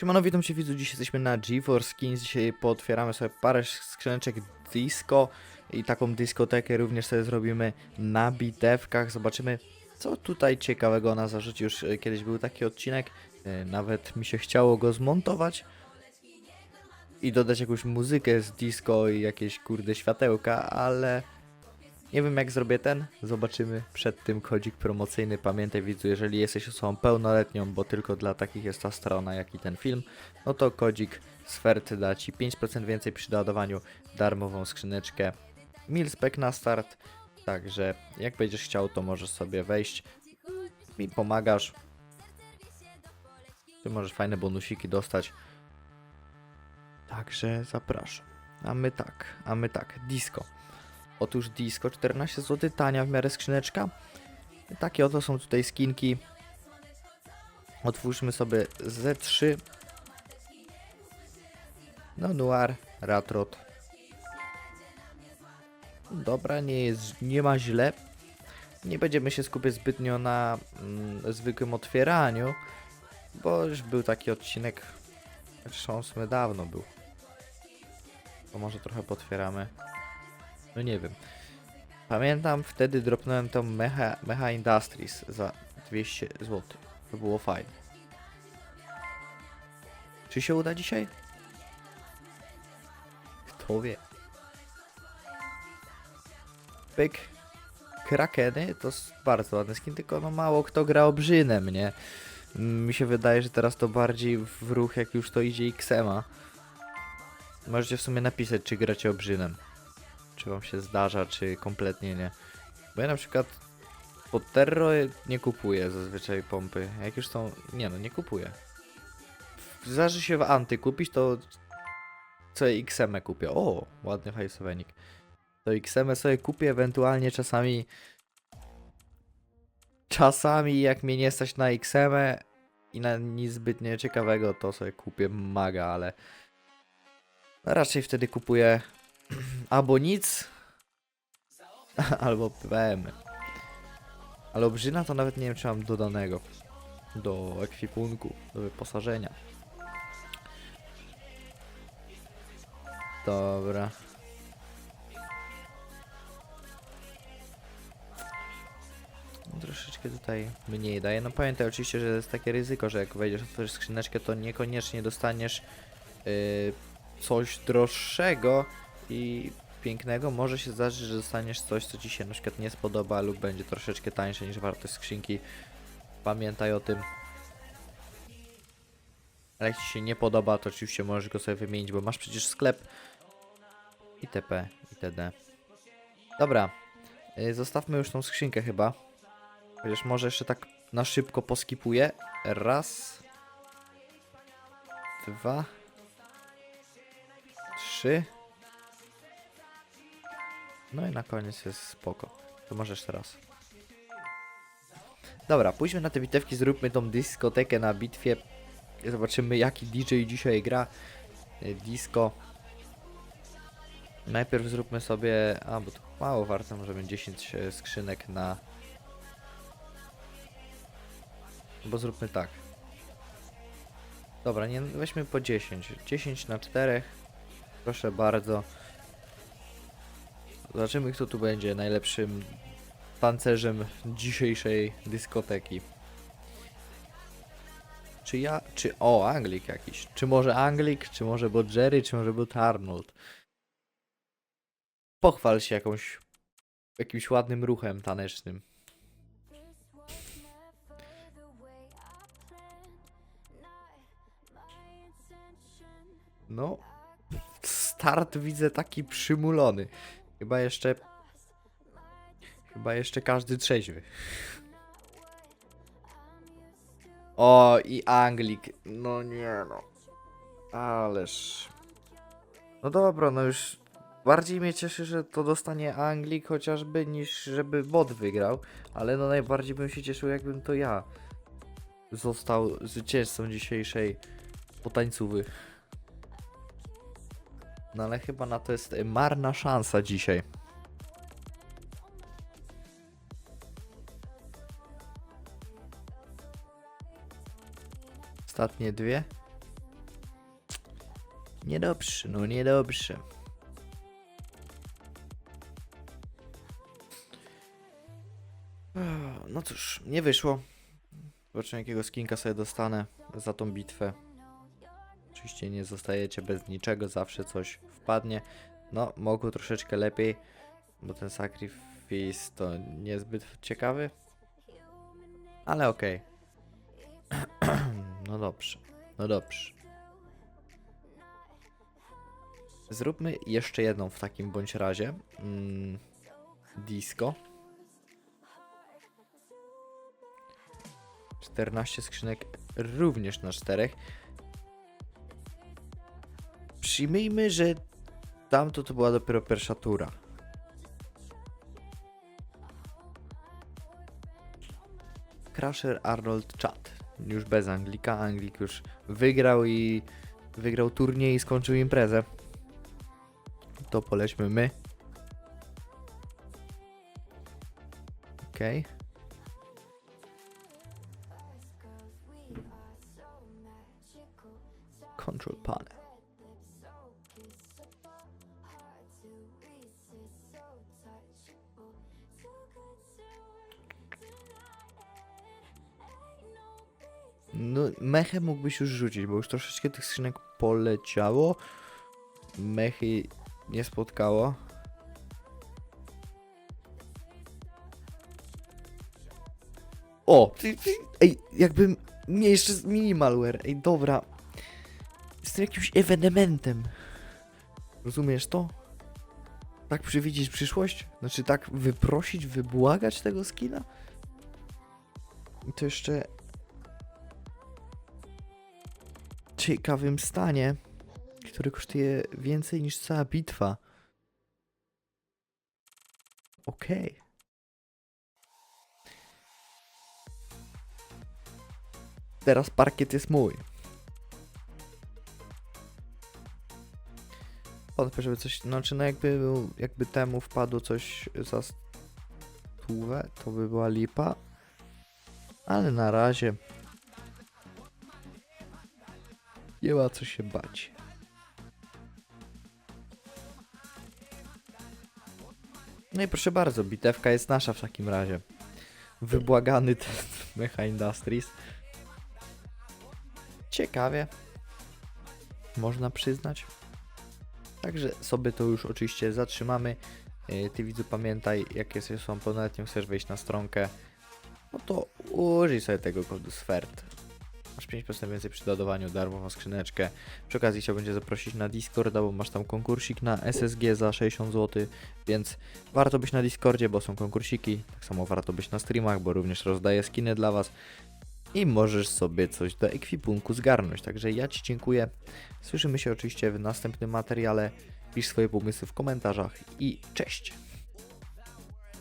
Siemano, witam cię widzu, dzisiaj jesteśmy na GeForce Skins, dzisiaj pootwieramy sobie parę skrzyneczek disco i taką dyskotekę również sobie zrobimy na bitewkach, zobaczymy co tutaj ciekawego na zarzucie, już e, kiedyś był taki odcinek, e, nawet mi się chciało go zmontować i dodać jakąś muzykę z disco i jakieś kurde światełka, ale nie wiem jak zrobię ten, zobaczymy przed tym kodzik promocyjny. Pamiętaj widzu, jeżeli jesteś osobą pełnoletnią, bo tylko dla takich jest ta strona, jak i ten film, no to kodzik Sfert da Ci 5% więcej przy doładowaniu darmową skrzyneczkę Milspec na start. Także jak będziesz chciał, to możesz sobie wejść. Mi pomagasz. Ty możesz fajne bonusiki dostać. Także zapraszam. A my tak, a my tak, disco. Otóż disco 14 zł, tania w miarę skrzyneczka. Takie oto są tutaj skinki. Otwórzmy sobie Z3. No Noir, Ratrot. Dobra, nie jest, nie ma źle. Nie będziemy się skupiać zbytnio na mm, zwykłym otwieraniu, bo już był taki odcinek, zresztą dawno był. To może trochę potwieramy. No nie wiem. Pamiętam wtedy dropnąłem tą Mecha, Mecha Industries za 200 zł. To było fajne. Czy się uda dzisiaj? Kto wie. Pyk. Krakeny to bardzo ładny skin, tylko no mało kto gra obrzynem, nie? Mm, Mi się wydaje, że teraz to bardziej w ruch jak już to idzie XMA. Możecie w sumie napisać, czy gracie obrzynem czy wam się zdarza, czy kompletnie nie. Bo ja na przykład pod Terro nie kupuję zazwyczaj pompy. Jak już są. Nie no, nie kupuję. Zdarzy się w Anty kupić, to sobie XM kupię. O, ładny hajsowenik. To XM sobie kupię, ewentualnie czasami. Czasami jak mnie nie stać na XM i na nic zbytnie ciekawego, to sobie kupię maga, ale raczej wtedy kupuję albo nic, albo PM. Ale obrzyna to nawet nie wiem, czy mam dodanego do ekwipunku, do wyposażenia. Dobra. Troszeczkę tutaj mniej daje. No pamiętaj oczywiście, że jest takie ryzyko, że jak wejdziesz w skrzyneczkę, to niekoniecznie dostaniesz yy, coś droższego, i pięknego, może się zdarzyć, że dostaniesz coś, co ci się na przykład nie spodoba lub będzie troszeczkę tańsze niż wartość skrzynki. Pamiętaj o tym. Ale jak ci się nie podoba, to oczywiście możesz go sobie wymienić, bo masz przecież sklep itp. itd. Dobra, yy, zostawmy już tą skrzynkę chyba. Chociaż może jeszcze tak na szybko poskipuję. Raz. Dwa. Trzy. No i na koniec jest spoko. To możesz teraz. Dobra, pójdźmy na te bitewki, zróbmy tą dyskotekę na bitwie. Zobaczymy jaki DJ dzisiaj gra. Y, Disco. Najpierw zróbmy sobie... A, bo to mało warte, możemy 10 e, skrzynek na... Bo zróbmy tak. Dobra, nie, weźmy po 10. 10 na 4. Proszę bardzo. Zobaczymy, kto tu będzie najlepszym pancerzem dzisiejszej dyskoteki. Czy ja, czy... O, Anglik jakiś. Czy może Anglik, czy może Bodgery, czy może Bot Arnold. Pochwal się jakąś... jakimś ładnym ruchem tanecznym. No, start widzę taki przymulony. Chyba jeszcze. Chyba jeszcze każdy trzeźwy. O, i Anglik. No nie no. Ależ. No dobra, no już. Bardziej mnie cieszy, że to dostanie Anglik chociażby niż żeby bot wygrał. Ale no najbardziej bym się cieszył, jakbym to ja został zwycięzcą dzisiejszej potańcówy. No ale chyba na to jest marna szansa dzisiaj. Ostatnie dwie. Niedobrze, no niedobrze. No cóż, nie wyszło. Zobaczymy jakiego skinka sobie dostanę za tą bitwę. Oczywiście nie zostajecie bez niczego, zawsze coś wpadnie. No, mogło troszeczkę lepiej, bo ten sacrifice to niezbyt ciekawy. Ale okej. no dobrze, no dobrze. Zróbmy jeszcze jedną w takim bądź razie. Mm, disco. 14 skrzynek również na czterech. Przyjmijmy, że tamto to była dopiero pierwsza tura. Crusher Arnold Chat. Już bez Anglika. Anglik już wygrał i wygrał turniej i skończył imprezę. To polećmy my. Okej. Control panel. No, mechę mógłbyś już rzucić, bo już troszeczkę tych skrzynek poleciało. Mechy nie spotkało. O! Ej, jakbym... Nie, jeszcze z minimalware. Ej, dobra. Jestem jakimś ewenementem. Rozumiesz to? Tak przewidzieć przyszłość? Znaczy tak wyprosić, wybłagać tego skina? I to jeszcze... ciekawym stanie, który kosztuje więcej niż cała bitwa. Okej. Teraz parkiet jest mój. Wątpię, żeby coś, znaczy no jakby, jakby temu wpadło coś za stówę, to by była lipa. Ale na razie nie ma co się bać. No i proszę bardzo, bitewka jest nasza w takim razie. Wybłagany test Mecha Industries. Ciekawie. Można przyznać. Także sobie to już oczywiście zatrzymamy. Yy, Ty widzu pamiętaj, jak jesteś osobą pełnoletnią, chcesz wejść na stronkę, no to użyj sobie tego kodu SFERT. Masz 5% więcej przy dodawaniu darmową skrzyneczkę. Przy okazji chciałbym Cię zaprosić na Discorda, bo masz tam konkursik na SSG za 60 zł, więc warto być na Discordzie, bo są konkursiki. Tak samo warto być na streamach, bo również rozdaję skiny dla Was. I możesz sobie coś do ekwipunku zgarnąć. Także ja Ci dziękuję. Słyszymy się oczywiście w następnym materiale. Pisz swoje pomysły w komentarzach i cześć!